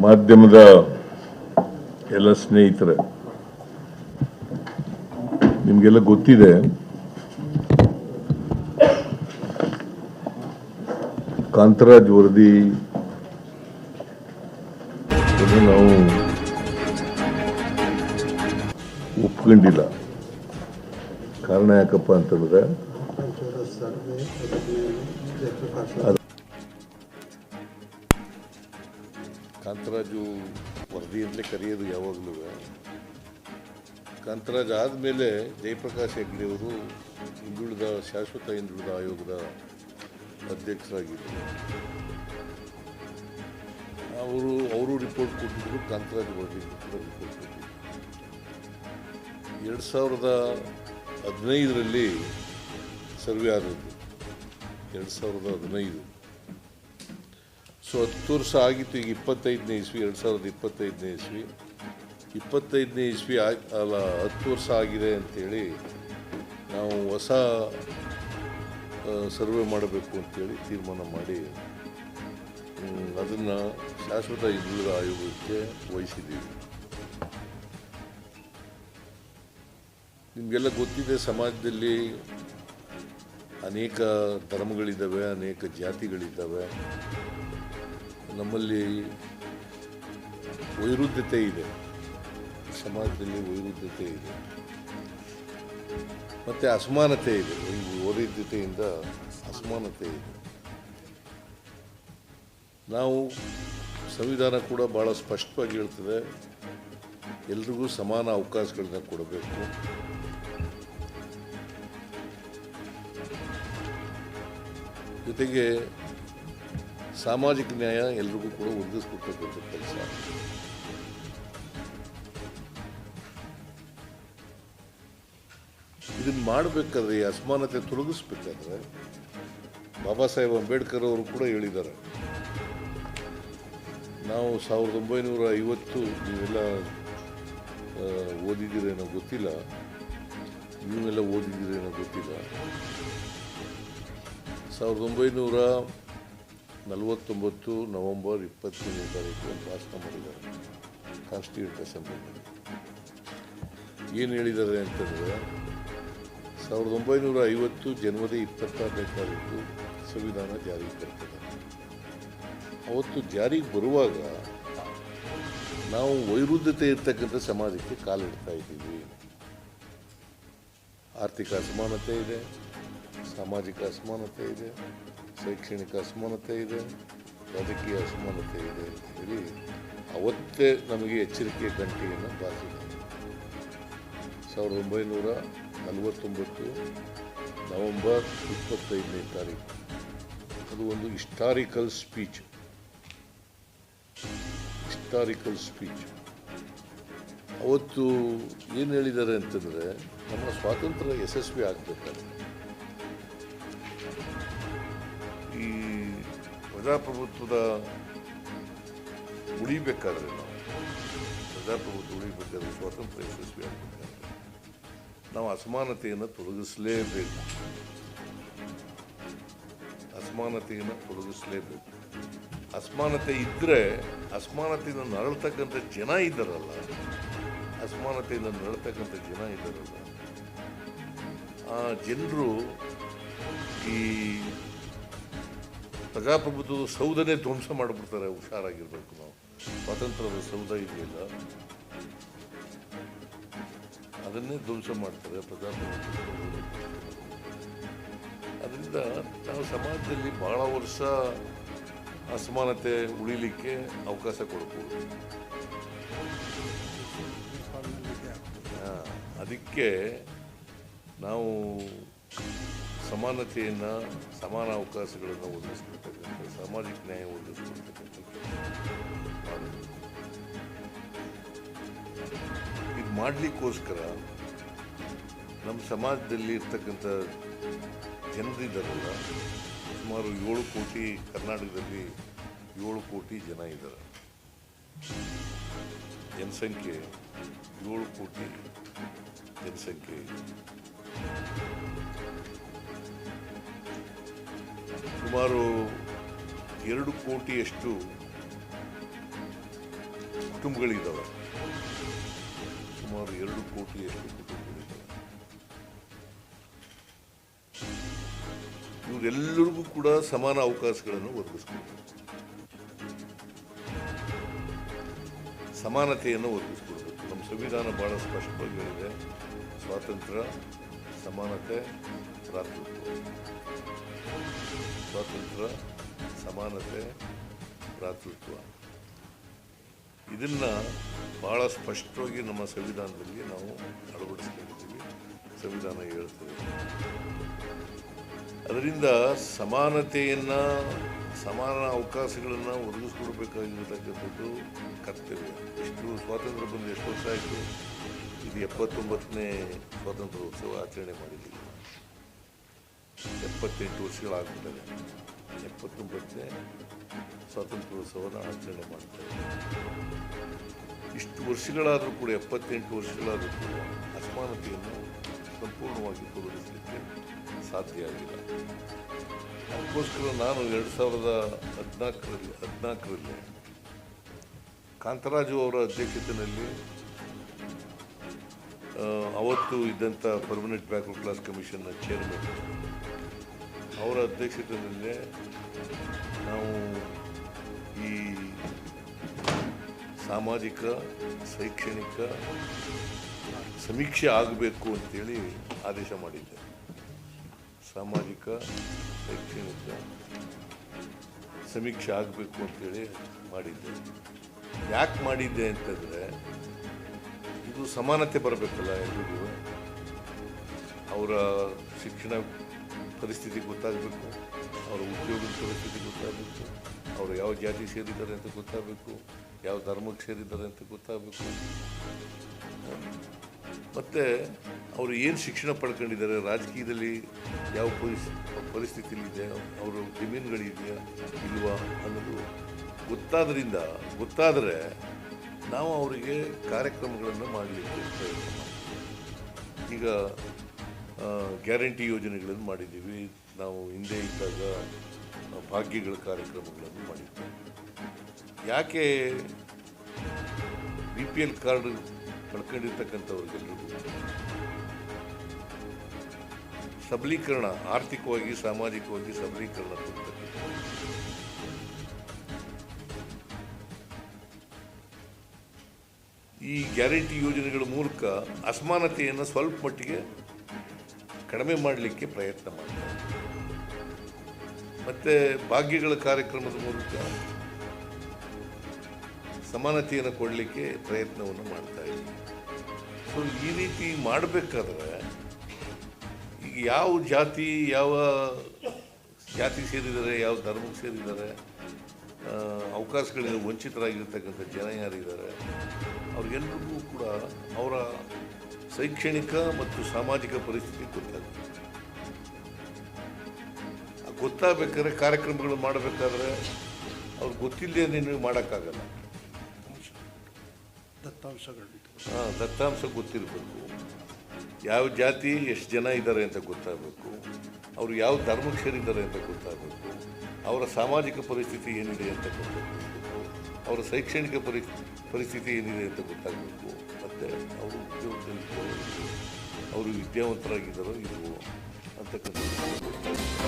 ಮಾಧ್ಯಮದ ಎಲ್ಲ ಸ್ನೇಹಿತರೆ ನಿಮಗೆಲ್ಲ ಗೊತ್ತಿದೆ ಕಾಂತರಾಜ್ ವರದಿ ನಾವು ಒಪ್ಕೊಂಡಿಲ್ಲ. ಕಾರಣ ಯಾಕಪ್ಪ ಅಂತಂದ್ರೆ ಕಾಂತರಾಜು ವರದಿ ಅಂತಲೇ ಕರೆಯೋದು ಯಾವಾಗಲೂ. ಕಾಂತರಾಜ್ ಆದಮೇಲೆ ಜಯಪ್ರಕಾಶ್ ಹೆಗ್ಡೆ ಅವರು ಹಿಂದುಳಿದ ಶಾಶ್ವತ ಹಿಂದುಳಿದ ಆಯೋಗದ ಅಧ್ಯಕ್ಷರಾಗಿದ್ದರು. ಅವರು ಅವರು ರಿಪೋರ್ಟ್ ಕೊಟ್ಟಿದ್ರು, ಕಾಂತರಾಜ್ ವರದಿ ರಿಪೋರ್ಟ್ ಕೊಟ್ಟಿದ್ರು. ಎರಡು ಸಾವಿರದ ಹದಿನೈದರಲ್ಲಿ ಸರ್ವೆ ಆದದ್ದು. ಎರಡು ಸಾವಿರದ ಹದಿನೈದು. ಸೊ ಹತ್ತು ವರ್ಷ ಆಗಿತ್ತು, ಈಗ ಇಪ್ಪತ್ತೈದನೇ ಇಸ್ವಿ, ಎರಡು ಸಾವಿರದ ಇಪ್ಪತ್ತೈದನೇ ಇಸ್ವಿ. ಇಪ್ಪತ್ತೈದನೇ ಇಸ್ವಿ ಆಗಿ ಅಲ್ಲ, ಹತ್ತು ವರ್ಷ ಆಗಿದೆ ಅಂಥೇಳಿ ನಾವು ಹೊಸ ಸರ್ವೆ ಮಾಡಬೇಕು ಅಂತೇಳಿ ತೀರ್ಮಾನ ಮಾಡಿ ಅದನ್ನು ಶಾಶ್ವತ ಹಿಂದುಳಿದ ಆಯೋಗಕ್ಕೆ ವಹಿಸಿದ್ದೀವಿ. ನಿಮಗೆಲ್ಲ ಗೊತ್ತಿದೆ, ಸಮಾಜದಲ್ಲಿ ಅನೇಕ ಧರ್ಮಗಳಿದ್ದಾವೆ, ಅನೇಕ ಜಾತಿಗಳಿದ್ದಾವೆ. ನಮ್ಮಲ್ಲಿ ವೈರುಧ್ಯತೆ ಇದೆ. ಸಮಾಜದಲ್ಲಿ ವೈರುಧ್ಯತೆ ಇದೆ. ಮತ್ತು ಅಸಮಾನತೆ ಇದೆ. ಒಂದು ವೈರುಧ್ಯತೆಯಿಂದ ಅಸಮಾನತೆ ಇದೆ. ನಾವು ಸಂವಿಧಾನ ಕೂಡ ಭಾಳ ಸ್ಪಷ್ಟವಾಗಿ ಹೇಳ್ತದೆ, ಎಲ್ರಿಗೂ ಸಮಾನ ಅವಕಾಶಗಳನ್ನ ಕೊಡಬೇಕು. ಜೊತೆಗೆ ಸಾಮಾಜಿಕ ನ್ಯಾಯ ಎಲ್ರಿಗೂ ಕೂಡ ಒದಗಿಸ್ಕೊಡ್ತಕ್ಕಂಥ ಕೆಲಸ. ಇದನ್ನ ಮಾಡಬೇಕಾದ್ರೆ ಈ ಅಸಮಾನತೆ ತೊಲಗಿಸ್ಬೇಕಾದ್ರೆ ಬಾಬಾ ಸಾಹೇಬ್ ಅಂಬೇಡ್ಕರ್ ಅವರು ಕೂಡ ಹೇಳಿದ್ದಾರೆ. ನಾವು ಸಾವಿರದ ಒಂಬೈನೂರ ಐವತ್ತು ನೀವೆಲ್ಲ ಓದಿದ್ದೀರೇನೋ ಗೊತ್ತಿಲ್ಲ. ನೀವೆಲ್ಲ ಓದಿದ್ದೀರೇನೋ ಗೊತ್ತಿಲ್ಲ. ಸಾವಿರದ ಒಂಬೈನೂರ ನಲವತ್ತೊಂಬತ್ತು ನವೆಂಬರ್ ಇಪ್ಪತ್ತನೇ ತಾರೀಕು ಭಾಷಣ ಮಾಡಿದ್ದಾರೆ. ಕಾನ್ಸ್ಟಿಟ್ಯೂಟ್ ಅಸೆಂಬ್ಲಿನಲ್ಲಿ ಏನು ಹೇಳಿದ್ದಾರೆ ಅಂತಂದರೆ, ಸಾವಿರದ ಒಂಬೈನೂರ ಐವತ್ತು ಜನವರಿ ಇಪ್ಪತ್ತಾರನೇ ತಾರೀಕು ಸಂವಿಧಾನ ಜಾರಿಗೆ ಬರ್ತದೆ ಅವತ್ತು ಜಾರಿಗೆ ಬರುವಾಗ ನಾವು ವೈರುದ್ಧತೆ ಇರ್ತಕ್ಕಂಥ ಸಮಾಜಕ್ಕೆ ಕಾಲಿಡ್ತಾ ಇದ್ದೀವಿ. ಆರ್ಥಿಕ ಅಸಮಾನತೆ ಇದೆ, ಸಾಮಾಜಿಕ ಅಸಮಾನತೆ ಇದೆ ಶೈಕ್ಷಣಿಕ ಅಸಮಾನತೆ ಇದೆ, ರಾಜಕೀಯ ಅಸಮಾನತೆ ಇದೆ ಅಂತ ಹೇಳಿ ಅವತ್ತೇ ನಮಗೆ ಎಚ್ಚರಿಕೆ ಗಂಟೆಯನ್ನು ಬಾರಿಸಿದೆ ಸಾವಿರದ ಒಂಬೈನೂರ ನಲವತ್ತೊಂಬತ್ತು ನವಂಬರ್ ಇಪ್ಪತ್ತೈದನೇ ತಾರೀಕು. ಅದು ಒಂದು ಹಿಸ್ಟಾರಿಕಲ್ ಸ್ಪೀಚ್. Historical speech. ಅವತ್ತು ಏನು ಹೇಳಿದ್ದಾರೆ ಅಂತಂದರೆ, ನಮ್ಮ ಸ್ವಾತಂತ್ರ್ಯ ಯಶಸ್ವಿ ಆಗಬೇಕಾದ್ರೆ ಪ್ರಜಾಪ್ರಭುತ್ವದ ಉಳಿಬೇಕಾದ್ರೆ ನಾವು ಪ್ರಜಾಪ್ರಭುತ್ವ ಉಳಿಬೇಕಾದ್ರೆ ಸ್ವಾತಂತ್ರ್ಯ ಯಶಸ್ವಿ ಆಗಬೇಕಾದ್ರೆ ನಾವು ಅಸಮಾನತೆಯನ್ನು ತೊಲಗಿಸಲೇಬೇಕು ಅಸಮಾನತೆಯನ್ನು ತೊಲಗಿಸಲೇಬೇಕು ಅಸಮಾನತೆ ಇದ್ದರೆ ಅಸಮಾನತೆಯಿಂದ ನರಳ್ತಕ್ಕಂಥ ಜನ ಇದ್ದಾರಲ್ಲ, ಅಸಮಾನತೆಯಿಂದ ನರಳ್ತಕ್ಕಂಥ ಜನ ಇದ್ದಾರಲ್ಲ, ಆ ಜನರು ಈ ಪ್ರಜಾಪ್ರಭುತ್ವದ ಸೌಧನೇ ಧ್ವಂಸ ಮಾಡಿಬಿಡ್ತಾರೆ, ಹುಷಾರಾಗಿರ್ಬೇಕು ನಾವು. ಸ್ವಾತಂತ್ರ್ಯದ ಸೌಧ ಇದೆಯಲ್ಲ? ಅದನ್ನೇ ಧ್ವಂಸ ಮಾಡ್ತಾರೆ ಪ್ರಜಾಪ್ರಭುತ್ವ ಅದರಿಂದ ನಾವು ಸಮಾಜದಲ್ಲಿ ಬಹಳ ವರ್ಷ ಅಸಮಾನತೆ ಉಳಿಲಿಕ್ಕೆ ಅವಕಾಶ ಕೊಡ್ಬೋದು. ಅದಕ್ಕೆ ನಾವು ಸಮಾನತೆಯನ್ನು, ಸಮಾನ ಅವಕಾಶಗಳನ್ನು ಒದಗಿಸ್ಕೊಳ್ತಕ್ಕಂಥ ಸಾಮಾಜಿಕ ನ್ಯಾಯ ಒದಗಿಸ್ಕೊಳ್ತಕ್ಕಂಥ ಇದು ಮಾಡಲಿಕ್ಕೋಸ್ಕರ ನಮ್ಮ ಸಮಾಜದಲ್ಲಿ ಇರ್ತಕ್ಕಂಥ ಜನರಿದ್ದಾರಲ್ಲ ಸುಮಾರು ಏಳು ಕೋಟಿ ಕರ್ನಾಟಕದಲ್ಲಿ ಏಳು ಕೋಟಿ ಜನ ಇದ್ದಾರೆ ಜನಸಂಖ್ಯೆ ಏಳು ಕೋಟಿ ಜನಸಂಖ್ಯೆ. ಸುಮಾರು ಎರಡು ಕೋಟಿಯಷ್ಟು ಕುಟುಂಬಗಳಿದ್ದಾವೆ. ಸುಮಾರು ಎರಡು ಕೋಟಿಯಷ್ಟು ಕುಟುಂಬಗಳಿದ್ದಾವೆ. ಇವರೆಲ್ಲರಿಗೂ ಕೂಡ ಸಮಾನ ಅವಕಾಶಗಳನ್ನು ಒದಗಿಸ್ಕೊಡ್ಬೇಕು ಸಮಾನತೆಯನ್ನು ಒದಗಿಸ್ಕೊಡ್ಬೇಕು. ನಮ್ಮ ಸಂವಿಧಾನ ಬಹಳ ಸ್ಪಷ್ಟವಾಗಿ ಹೇಳಿದೆ. ಸ್ವಾತಂತ್ರ್ಯ, ಸಮಾನತೆ ಭ್ರಾತೃತ್ವ ಸ್ವಾತಂತ್ರ್ಯ, ಸಮಾನತೆ, ಭ್ರಾತೃತ್ವ. ಇದನ್ನು ಭಾಳ ಸ್ಪಷ್ಟವಾಗಿ ನಮ್ಮ ಸಂವಿಧಾನದಲ್ಲಿ ನಾವು ಅಳವಡಿಸ್ಕೊಂಡಿದ್ದೀವಿ. ಸಂವಿಧಾನ ಹೇಳ್ತದೆ ಅದರಿಂದ ಸಮಾನತೆಯನ್ನು, ಸಮಾನ ಅವಕಾಶಗಳನ್ನು ಒದಗಿಸ್ಕೊಡ್ಬೇಕಾಗಿರ್ತಕ್ಕಂಥದ್ದು ಕರ್ತವ್ಯ. ಎಷ್ಟು ಸ್ವಾತಂತ್ರ್ಯ ಬಂದು ಎಷ್ಟು ವರ್ಷ ಆಯಿತು? ಇದು ಎಪ್ಪತ್ತೊಂಬತ್ತನೇ ಸ್ವಾತಂತ್ರ್ಯೋತ್ಸವ ಆಚರಣೆ ಮಾಡಿದ್ದೀವಿ. ಎಪ್ಪತ್ತೆಂಟು ಎಪ್ಪತ್ತು ಎಪ್ಪತ್ತೊಂಬತ್ತನೇ ಸ್ವಾತಂತ್ರ್ಯೋತ್ಸವನ ಆಚರಣೆ ಮಾಡ್ತಾರೆ ಇಷ್ಟು ವರ್ಷಗಳಾದರೂ ಕೂಡ ಎಪ್ಪತ್ತೆಂಟು ವರ್ಷಗಳಾದರೂ ಕೂಡ ಅಸಮಾನತೆಯನ್ನು ಸಂಪೂರ್ಣವಾಗಿ ತೋರಿಸಲಿಕ್ಕೆ ಸಾಧ್ಯ ಆಗಿಲ್ಲ ಅದಕ್ಕೋಸ್ಕರ ನಾನು ಎರಡು ಸಾವಿರದ ಹದಿನಾಲ್ಕರಲ್ಲಿ ಹದಿನಾಲ್ಕರಲ್ಲಿ ಕಾಂತರಾಜು ಅವರ ಅಧ್ಯಕ್ಷತೆಯಲ್ಲಿ ಅವತ್ತು ಇದ್ದಂಥ ಪರ್ಮನೆಂಟ್ ಬ್ಯಾಕ್ವರ್ಡ್ ಕ್ಲಾಸ್ ಕಮಿಷನ್ನ ಚೇರ್ಮನ್ ಅವರ ಅಧ್ಯಕ್ಷತೆಯಲ್ಲೇ ನಾವು ಈ ಸಾಮಾಜಿಕ, ಶೈಕ್ಷಣಿಕ ಸಮೀಕ್ಷೆ ಆಗಬೇಕು ಅಂತೇಳಿ ಆದೇಶ ಮಾಡಿದ್ದೆ. ಸಾಮಾಜಿಕ, ಶೈಕ್ಷಣಿಕ ಸಮೀಕ್ಷೆ ಆಗಬೇಕು ಅಂತೇಳಿ ಮಾಡಿದ್ದೆ. ಯಾಕೆ ಮಾಡಿದ್ದೆ ಅಂತಂದರೆ ಇದು ಸಮಾನತೆ ಬರಬೇಕಲ್ಲ ಎಲ್ರಿಗೂ? ಅವರ ಶಿಕ್ಷಣ ಪರಿಸ್ಥಿತಿ ಗೊತ್ತಾಗಬೇಕು, ಅವರ ಉದ್ಯೋಗದ ಪರಿಸ್ಥಿತಿ ಗೊತ್ತಾಗಬೇಕು, ಅವರು ಯಾವ ಜಾತಿ ಸೇರಿದ್ದಾರೆ ಅಂತ ಗೊತ್ತಾಗಬೇಕು, ಯಾವ ಧರ್ಮಕ್ಕೆ ಸೇರಿದ್ದಾರೆ ಅಂತ ಗೊತ್ತಾಗಬೇಕು. ಮತ್ತು ಅವರು ಏನು ಶಿಕ್ಷಣ ಪಡ್ಕೊಂಡಿದ್ದಾರೆ, ರಾಜಕೀಯದಲ್ಲಿ ಯಾವ ಪರಿಸ್ ಪರಿಸ್ಥಿತಿಲಿದೆ ಅವರ ಜಮೀನುಗಳಿದೆಯಾ ಇಲ್ವಾ ಅನ್ನೋದು ಗೊತ್ತಾದ್ರಿಂದ, ಗೊತ್ತಾದರೆ ನಾವು ಅವರಿಗೆ ಕಾರ್ಯಕ್ರಮಗಳನ್ನು ಮಾಡಲಿಕ್ಕೆ ಈಗ ಗ್ಯಾರಂಟಿ ಯೋಜನೆಗಳನ್ನು ಮಾಡಿದ್ದೀವಿ. ನಾವು ಹಿಂದೆ ಇದ್ದಾಗ ಭಾಗ್ಯಗಳ ಕಾರ್ಯಕ್ರಮಗಳನ್ನು ಮಾಡಿದ್ದೀವಿ ಯಾಕೆ ಬಿ ಪಿ ಎಲ್ ಕಾರ್ಡ್ ಕಳ್ಕೊಂಡಿರ್ತಕ್ಕಂಥವ್ರಿಗೆಲ್ಲರಿಗೂ ಸಬಲೀಕರಣ, ಆರ್ಥಿಕವಾಗಿ, ಸಾಮಾಜಿಕವಾಗಿ ಸಬಲೀಕರಣ ಈ ಗ್ಯಾರಂಟಿ ಯೋಜನೆಗಳ ಮೂಲಕ ಅಸಮಾನತೆಯನ್ನು ಸ್ವಲ್ಪ ಮಟ್ಟಿಗೆ ಕಡಿಮೆ ಮಾಡಲಿಕ್ಕೆ ಪ್ರಯತ್ನ ಮಾಡ್ತಾರೆ. ಮತ್ತು ಭಾಗ್ಯಗಳ ಕಾರ್ಯಕ್ರಮದ ಮೂಲಕ ಸಮಾನತೆಯನ್ನು ಕೊಡಲಿಕ್ಕೆ ಪ್ರಯತ್ನವನ್ನು ಮಾಡ್ತಾ ಇದ್ದೀವಿ ಸೊ ಈ ರೀತಿ ಮಾಡಬೇಕಾದ್ರೆ ಈಗ ಯಾವ ಜಾತಿ ಯಾವ ಜಾತಿ ಸೇರಿದ್ದಾರೆ ಯಾವ ಧರ್ಮಕ್ಕೆ ಸೇರಿದ್ದಾರೆ ಅವಕಾಶಗಳಿಂದ ವಂಚಿತರಾಗಿರ್ತಕ್ಕಂಥ ಜನ ಯಾರಿದ್ದಾರೆ ಅವ್ರಿಗೆಲ್ರಿಗೂ ಕೂಡ ಅವರ ಶೈಕ್ಷಣಿಕ ಮತ್ತು ಸಾಮಾಜಿಕ ಪರಿಸ್ಥಿತಿ ಗೊತ್ತಾಗುತ್ತೆ ಗೊತ್ತಾಗಬೇಕಾದ್ರೆ ಕಾರ್ಯಕ್ರಮಗಳು ಮಾಡಬೇಕಾದ್ರೆ ಅವ್ರು ಗೊತ್ತಿಲ್ಲದೆ ನೀವು ಮಾಡೋಕ್ಕಾಗಲ್ಲ. ದತ್ತಾಂಶಗಳು. ಹಾಂ ದತ್ತಾಂಶ ಗೊತ್ತಿರಬೇಕು. ಯಾವ ಜಾತಿ, ಎಷ್ಟು ಜನ ಇದ್ದಾರೆ ಅಂತ ಗೊತ್ತಾಗಬೇಕು. ಅವರು ಯಾವ ಧರ್ಮಕ್ಕೆ ಸೇರಿದ್ದಾರೆ ಅಂತ ಗೊತ್ತಾಗಬೇಕು. ಅವರ ಸಾಮಾಜಿಕ ಪರಿಸ್ಥಿತಿ ಏನಿದೆ ಅಂತ ಗೊತ್ತಾಗಬೇಕು. ಅವರ ಶೈಕ್ಷಣಿಕ ಪರಿ, ಪರಿಸ್ಥಿತಿ ಏನಿದೆ ಅಂತ ಗೊತ್ತಾಗಬೇಕು. ಮತ್ತು ಅವರು ಉದ್ಯೋಗದಲ್ಲಿ ಅವರು ವಿದ್ಯಾವಂತರಾಗಿದ್ದಾರೋ ಇಲ್ವೋ ಅಂತಕ್ಕಂಥದ್ದು